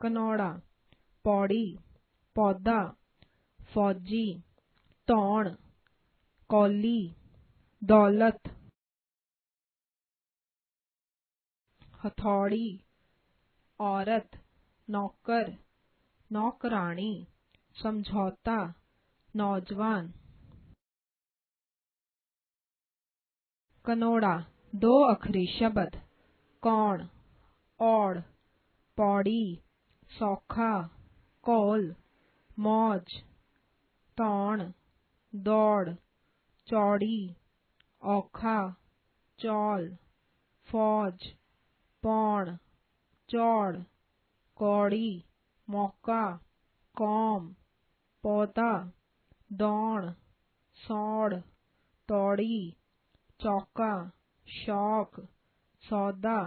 कनौड़ा, पौड़ी, पौधा, फौजी, तौण, कौली, दौलत, हथौड़ी, औरत, नौकर नौकरानी समझौता, नौजवान। कनोड़ा, दो अखरी शब्द कौन औड़, पौड़ी सौखा, कौल, मौज, तौण, दौड़, चौड़ी, औखा, चौल, फौज, पौण, चौड़, कौड़ी, मौका, कौम पौधा दौण, सौड़, तौड़ी, चौका, शौक, सौदा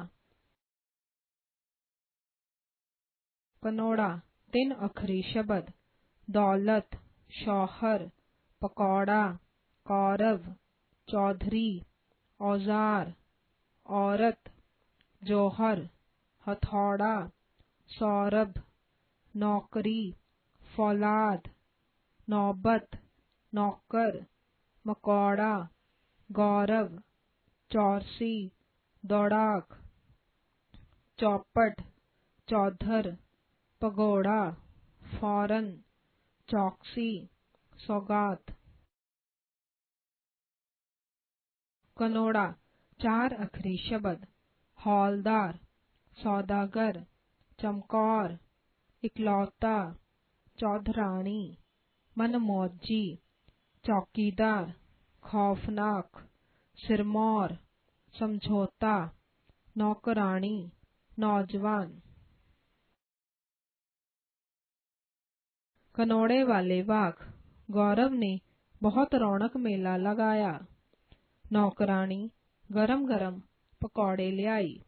कनोड़ा तीन अखरी शब्द। दौलत, शौहर, पकौड़ा, कौरव, चौधरी, औज़ार, औरत, जौहर, हथौड़ा, सौरभ, नौकरी, फौलाद, नौबत, नौकर, मकौड़ा, गौरव, चौरसी, दौड़ाक, चौपट, चौधर पगोड़ा, फॉरन, चौकसी, सौगात। कनोड़ा, चार अखरी शब्द। हौलदार, सौदागर, चमकौर, इकलौता, चौधरानी, मनमौजी, चौकीदार, खौफनाक, सिरमौर, समझौता, नौकरानी, नौजवान। कनौड़े वाले वाघ गौरव ने बहुत रौनक मेला लगाया। नौकरानी गरम गरम पकौड़े लियाई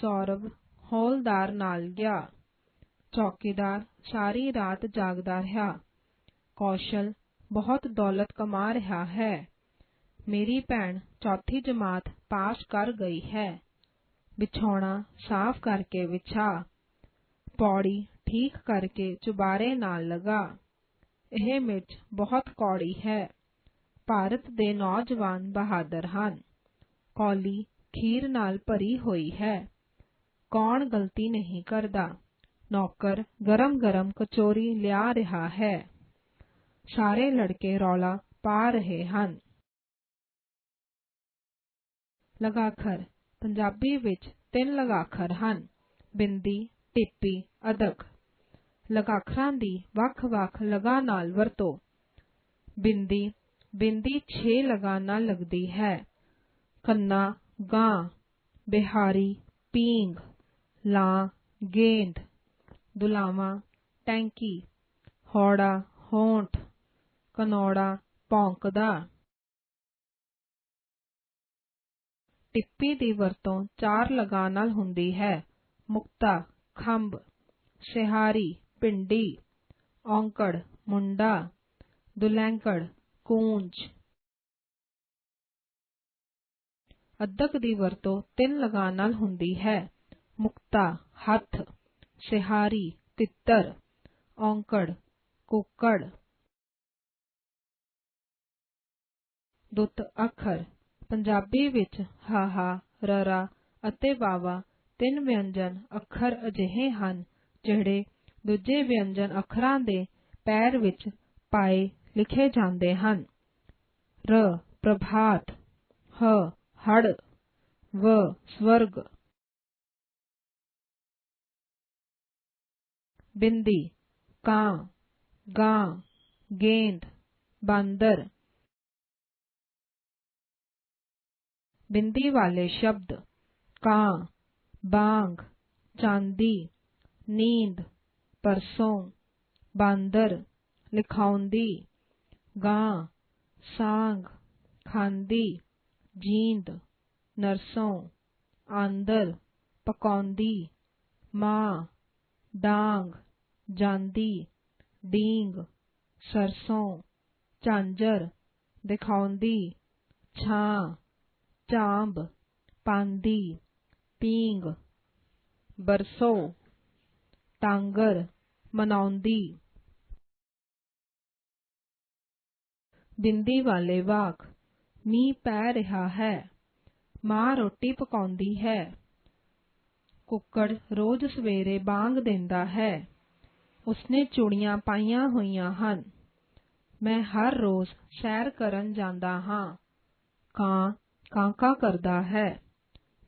सौरभ हौलदार नाल गया। चौकीदार सारी रात जागदा रहा। कौशल बहुत दौलत कमा रहा है। मेरी भैन चौथी जमात पास कर गई है। बिछौना साफ़ करके बिछा। पौड़ी ठीक करके चुबारे नाल लगा ਇਹ ਮਿਰਚ ਬਹੁਤ ਕੌੜੀ ਹੈ ਭਾਰਤ ਦੇ ਨੌਜਵਾਨ ਬਹਾਦਰ ਹਨ ਕੌਲੀ ਖੀਰ ਨਾਲ ਭਰੀ ਹੋਈ ਹੈ ਕੌਣ ਗਲਤੀ ਨਹੀਂ ਕਰਦਾ ਨੌਕਰ ਗਰਮ ਗਰਮ ਕਚੋਰੀ ਲਿਆ ਰਿਹਾ ਹੈ ਸਾਰੇ ਲੜਕੇ ਰੌਲਾ ਪਾ ਰਹੇ ਹਨ ਲਗਾਖਰ ਪੰਜਾਬੀ ਵਿੱਚ ਤਿੰਨ ਲਗਾਖਰ ਹਨ ਬਿੰਦੀ ਟਿੱਪੀ ਅਦਕ ਲਗਾਖਰਾਂ ਦੀ ਵੱਖ-ਵੱਖ ਲਗਾਂ ਨਾਲ ਵਰਤੋ। ਬਿੰਦੀ ਬਿੰਦੀ 6 ਲਗਾਂ ਨਾਲ ਲੱਗਦੀ ਹੈ। ਕੰਨਾ, ਗਾਂ, ਬਿਹਾਰੀ ਪੀਂਗ ਲਾਂ, ਗੇਂਦ, ਦੁਲਾਵਾ, ਟੈਂਕੀ, ਹੌੜਾ, ਹੋਂਠ, ਕਨੌੜਾ, ਭੌਂਕਦਾ। ਟਿੱਪੀ ਦੀ ਵਰਤੋਂ ਚਾਰ ਲਗਾਂ ਨਾਲ ਹੁੰਦੀ ਹੈ। ਮੁਕਤਾ, ਖੰਭ, ਸਿਹਾਰੀ ਭਿੰਡੀ, ਔਂਕੜ, ਮੁੰਡਾ, ਦੁਲੈਂਕੜ, ਕੂੰਜ। ਅਦਕ ਦੀ ਵਰਤੋਂ ਤਿੰਨ ਲਗਾ ਨਾਲ ਹੁੰਦੀ ਹੈ। ਮੁਕਤਾ, ਹੱਥ। ਸਿਹਾਰੀ, ਤਿੱਤਰ। ਔਂਕੜ, ਕੁੱਕੜ। ਦੁੱਤ, ਅੱਖਰ। ਪੰਜਾਬੀ ਵਿੱਚ ਹਾਹਾ ਰਰਾ ਅਤੇ ਵਾਵਾ ਤਿੰਨ ਵਿਅੰਜਨ ਅੱਖਰ ਅਜਿਹੇ ਹਨ ਜਿਹੜੇ ਦੂਜੇ ਵਿਅੰਜਨ ਅੱਖਰਾਂ ਦੇ ਪੈਰ ਵਿੱਚ ਪਾਏ ਲਿਖੇ ਜਾਂਦੇ ਹਨ ਰ ਪ੍ਰਭਾਤ ਹ ਹੜ ਵ ਸਵਰਗ ਬਿੰਦੀ ਕਾਂ ਗਾਂ ਗੇਂਦ ਬਾਂਦਰ बिंदी वाले शब्द कां बांग चांदी नींद परसों बंदर लिखाउंदी गां सांग खांदी जींद नरसों आंदर पकौंदी माँ डांग जांदी डींग सरसों झांझर दिखाउंदी छां चांब पांदी पींग बरसो टांगर ਮਨਾਉਂਦੀ ਬਿੰਦੀ ਵਾਲੇ ਵਾਕ ਮੀਂਹ ਪੈ ਰਿਹਾ ਹੈ ਮਾਂ ਰੋਟੀ ਪਕਾਉਂਦੀ ਹੈ ਕੁੱਕੜ ਰੋਜ਼ ਸਵੇਰੇ ਬਾਂਗ ਦਿੰਦਾ ਹੈ ਉਸਨੇ ਚੂੜੀਆਂ ਪਾਈਆਂ ਹੋਈਆਂ ਹਨ ਮੈਂ ਹਰ ਰੋਜ਼ ਸੈਰ ਕਰਨ ਜਾਂਦਾ ਹਾਂ ਕਾਂ ਕਾਂਕਾ ਕਰਦਾ ਹੈ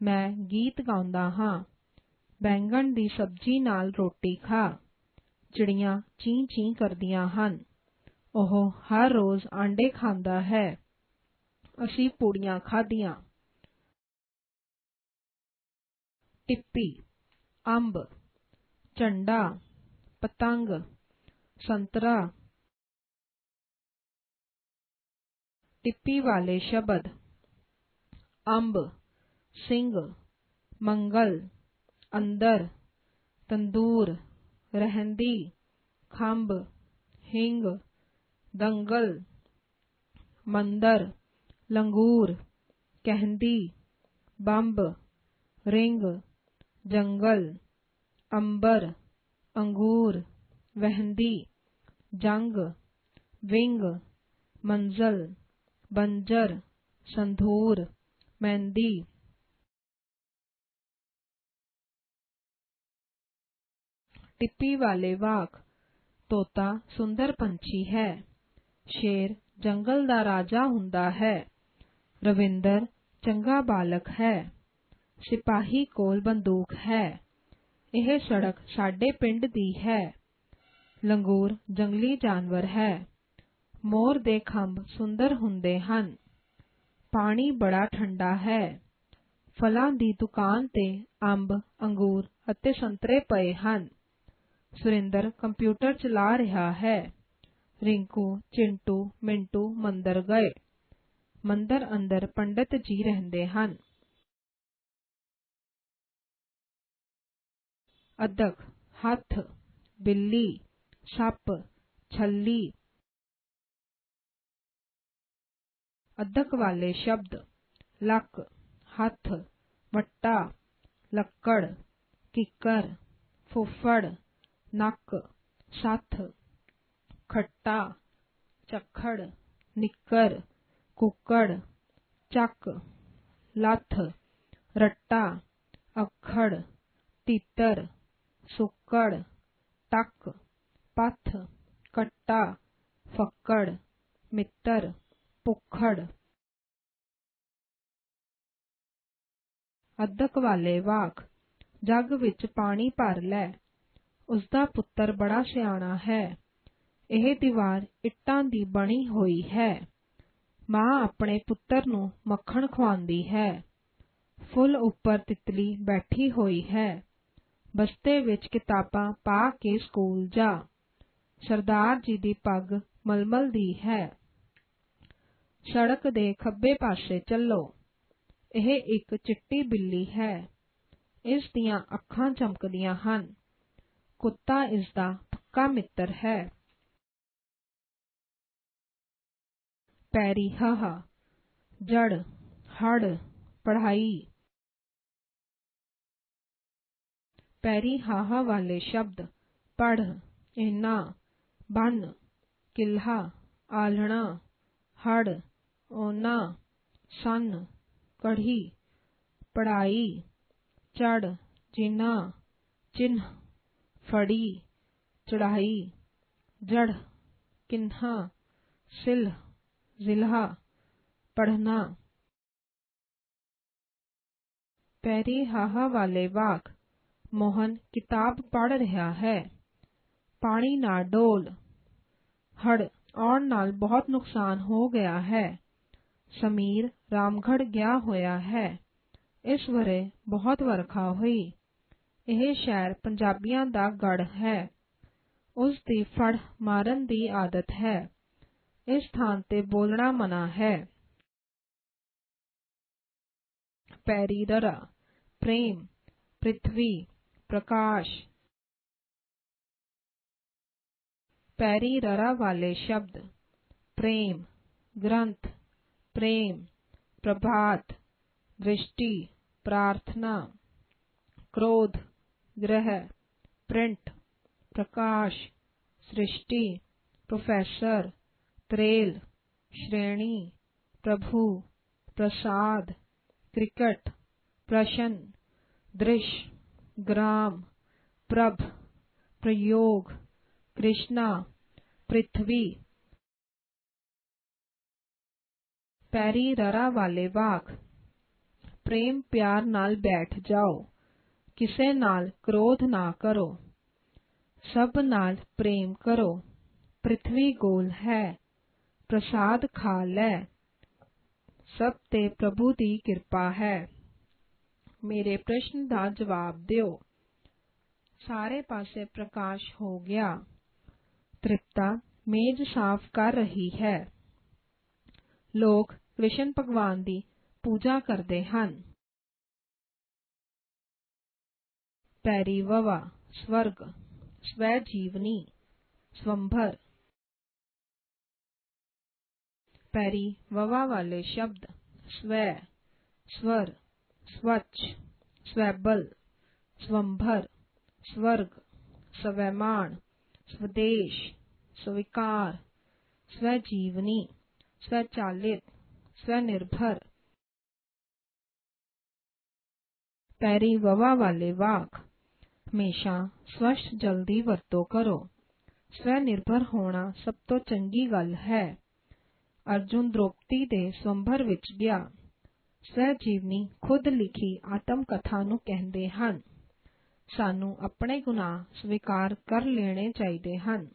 ਮੈਂ ਗੀਤ ਗਾਉਂਦਾ ਹਾਂ ਬੈਂਗਣ ਦੀ ਸਬਜ਼ੀ ਨਾਲ ਰੋਟੀ ਖਾ ਚਿੜੀਆਂ ਚੀਂ ਚੀਂ ਕਰਦੀਆਂ ਹਨ ਉਹ ਹਰ ਰੋਜ਼ ਆਂਡੇ ਖਾਂਦਾ ਹੈ ਅਸੀਂ ਪੂੜੀਆਂ ਖਾਧੀਆਂ ਟਿੱਪੀ ਅੰਬ ਝੰਡਾ ਪਤੰਗ ਸੰਤਰਾ ਟਿੱਪੀ ਵਾਲੇ ਸ਼ਬਦ ਅੰਬ ਸਿੰਘ ਮੰਗਲ ਅੰਦਰ ਤੰਦੂਰ रहंदी खम्ब हिंग, दंगल, मंदर, लंगूर, कहंदी बम्ब रिंग, जंगल, अंबर, अंगूर, वहंदी, जंग, विंग, मंजल, बंजर, संधूर, मेहंदी। ਟਿੱਪੀ ਵਾਲੇ ਵਾਕ ਤੋਤਾ ਸੁੰਦਰ ਪੰਛੀ ਹੈ ਸ਼ੇਰ ਜੰਗਲ ਦਾ ਰਾਜਾ ਹੁੰਦਾ ਹੈ ਰਵਿੰਦਰ ਚੰਗਾ ਬਾਲਕ ਹੈ ਸਿਪਾਹੀ ਕੋਲ ਬੰਦੂਕ ਹੈ ਇਹ ਸੜਕ ਸਾਡੇ ਪਿੰਡ ਦੀ ਹੈ ਲੰਗੂਰ ਜੰਗਲੀ ਜਾਨਵਰ ਹੈ ਮੋਰ ਦੇ ਖੰਭ ਸੁੰਦਰ ਹੁੰਦੇ ਹਨ ਪਾਣੀ ਬੜਾ ਠੰਡਾ ਹੈ ਫਲਾਂ ਦੀ ਦੁਕਾਨ ਤੇ ਅੰਬ ਅੰਗੂਰ ਅਤੇ ਸੰਤਰੇ ਪਏ ਹਨ ਸੁਰਿੰਦਰ ਕੰਪਿਊਟਰ ਚਲਾ ਰਿਹਾ ਹੈ ਰਿੰਕੂ ਚਿੰਟੂ ਮਿੰਟੂ ਮੰਦਰ ਗਏ ਮੰਦਰ ਅੰਦਰ ਪੰਡਤ ਜੀ ਰਹਿੰਦੇ ਹਨ ਅਦਕ ਹੱਥ ਬਿੱਲੀ ਸੱਪ ਛੱਲੀ ਅਦਕ ਵਾਲੇ ਸ਼ਬਦ ਲੱਕ ਹੱਥ ਵੱਟਾ ਲੱਕੜ ਕਿੱਕਰ ਫੁੱਫੜ ਨੱਕ ਸੱਥ ਖੱਟਾ ਝੱਖੜ ਨਿੱਕਰ ਕੁੱਕੜ ਚੱਕ ਲੱਥ ਰੱਟਾ ਅੱਖੜ ਤਿੱਤਰ ਸੁੱਕੜ ਟੱਕ ਪੱਥ ਕੱਟਾ ਫੱਕੜ ਮਿੱਤਰ ਭੁੱਖੜ ਅਦਕ ਵਾਲੇ ਵਾਕ ਜੱਗ ਵਿੱਚ ਪਾਣੀ ਭਰ ਲੈ ਉਸਦਾ ਪੁੱਤਰ ਬੜਾ ਸਿਆਣਾ ਹੈ ਇਹ ਦੀਵਾਰ ਇੱਟਾਂ ਦੀ ਬਣੀ ਹੋਈ ਹੈ ਮਾਂ ਆਪਣੇ ਪੁੱਤਰ ਨੂੰ ਮੱਖਣ ਖਵਾਉਂਦੀ ਹੈ ਫੁੱਲ ਉੱਪਰ ਤਿਤਲੀ ਬੈਠੀ ਹੋਈ ਹੈ ਬਸਤੇ ਵਿੱਚ ਕਿਤਾਬਾਂ ਪਾ ਕੇ ਸਕੂਲ ਜਾ ਸਰਦਾਰ ਜੀ ਦੀ ਪੱਗ ਮਲਮਲ ਦੀ ਹੈ ਸੜਕ ਦੇ ਖੱਬੇ ਪਾਸੇ ਚੱਲੋ ਇਹ ਇੱਕ ਚਿੱਟੀ ਬਿੱਲੀ ਹੈ ਇਸ ਦੀਆਂ ਅੱਖਾਂ ਚਮਕਦੀਆਂ ਹਨ ਕੁੱਤਾ ਇਸ ਦਾ ਪੱਕਾ ਮਿੱਤਰ ਹੈ ਪੈਰੀ ਹਾਹਾ ਜੜ ਹੜ ਪੜ੍ਹਾਈ ਪੈਰੀ ਹਾਹਾ ਵਾਲੇ ਸ਼ਬਦ ਪੜ ਇਨਾ ਬਨ ਕਿਲਹਾ ਆਲਣਾ ਹੜ ਓਨਾ ਸਨ ਕੜ੍ਹੀ ਪੜਾਈ ਚੜ ਜਿਨਾ ਚਿੰਨ ਫੜੀ ਚੜਾਈ ਜੜ ਕਿੰਹਾ ਸਿਲ ਜ਼ਿਲ੍ਹਾ ਪੜਨਾ ਪੈਰੀ ਹਾਹਾ ਵਾਲੇ ਵਾਕ ਮੋਹਨ ਕਿਤਾਬ ਪੜ ਰਿਹਾ ਹੈ ਪਾਣੀ ਨਾ ਡੋਲ ਹੜ ਆਉਣ ਨਾਲ ਬਹੁਤ ਨੁਕਸਾਨ ਹੋ ਗਿਆ ਹੈ ਸਮੀਰ ਰਾਮਗੜ ਗਿਆ ਹੋਇਆ ਹੈ ਇਸ ਵਰੇ ਬਹੁਤ ਵਰਖਾ ਹੋਈ ਇਹ ਸ਼ਹਿਰ ਪੰਜਾਬੀਆਂ ਦਾ ਗੜ ਹੈ ਉਸ ਦੀ ਫੜ ਮਾਰਨ ਦੀ ਆਦਤ ਹੈ ਇਸ ਥਾਂ ਤੇ ਬੋਲਣਾ ਮਨਾ ਹੈ ਪੈਰੀ ਦਰਾ ਪ੍ਰੇਮ ਪ੍ਰਿਥਵੀ ਪ੍ਰਕਾਸ਼ ਪੈਰੀ ਰਰਾ ਵਾਲੇ ਸ਼ਬਦ ਪ੍ਰੇਮ ਗ੍ਰੰਥ ਪ੍ਰੇਮ ਪ੍ਰਭਾਤ ਦ੍ਰਿਸ਼ਟੀ ਪ੍ਰਾਰਥਨਾ ਕ੍ਰੋਧ ਗ੍ਰਹ ਪ੍ਰਿੰਟ प्रकाश सृष्टि प्रोफेसर त्रेल श्रेणी प्रभु प्रसाद क्रिकेट प्रश्न दृश्य ग्राम प्रभ प्रयोग कृष्णा पृथ्वी ਪੈਰੀ ਰਰਾ ਵਾਲੇ ਵਾਕ ਪ੍ਰੇਮ ਪਿਆਰ ਨਾਲ ਬੈਠ ਜਾਓ ਕਿਸੇ ਨਾਲ ਕ੍ਰੋਧ ਨਾ ਕਰੋ ਸਭ ਨਾਲ ਪ੍ਰੇਮ ਕਰੋ ਪ੍ਰithvi ਗੋਲ ਹੈ ਪ੍ਰਸਾਦ ਖਾ ਲੈ ਸਭ ਤੇ ਪ੍ਰਭੂ ਦੀ ਕਿਰਪਾ ਹੈ ਮੇਰੇ ਪ੍ਰਸ਼ਨ ਦਾ ਜਵਾਬ ਦਿਓ ਸਾਰੇ ਪਾਸੇ ਪ੍ਰਕਾਸ਼ ਹੋ ਗਿਆ ਤ੍ਰਿਪਤਾ ਮੇਜ਼ ਸਾਫ਼ ਕਰ ਰਹੀ ਹੈ ਲੋਕ ਕ੍ਰਿਸ਼ਨ ਭਗਵਾਨ ਦੀ ਪੂਜਾ ਕਰਦੇ ਹਨ पैरिववा स्वर्ग, स्वजीवनी, स्वंभर। पैरिववा वाले शब्द, स्व, स्वर, स्वच्छ, स्वबल, स्वंभर, स्वर्ग स्वैमान स्वदेश, स्वीकार, स्वजीवनी, स्वचालित, स्वनिर्भर। पैरिववा वाले वाक ਵਾਕ ਹਮੇਸ਼ਾ ਸਵਸਥ ਜਲਦੀ ਵਰਤੋਂ ਕਰੋ ਸਵੈ ਨਿਰਭਰ ਹੋਣਾ ਸਭ ਤੋਂ ਚੰਗੀ ਗੱਲ ਹੈ ਅਰਜੁਨ ਦ੍ਰੋਪਦੀ ਦੇ ਸਵੰਭਰ ਵਿੱਚ ਗਿਆ ਸਵੈ ਜੀਵਨੀ ਖੁਦ ਲਿਖੀ ਆਤਮ ਕਥਾ ਨੂੰ ਕਹਿੰਦੇ ਹਨ ਸਾਨੂੰ ਆਪਣੇ ਗੁਨਾਹ ਸਵੀਕਾਰ ਕਰ ਲੈਣੇ ਚਾਹੀਦੇ ਹਨ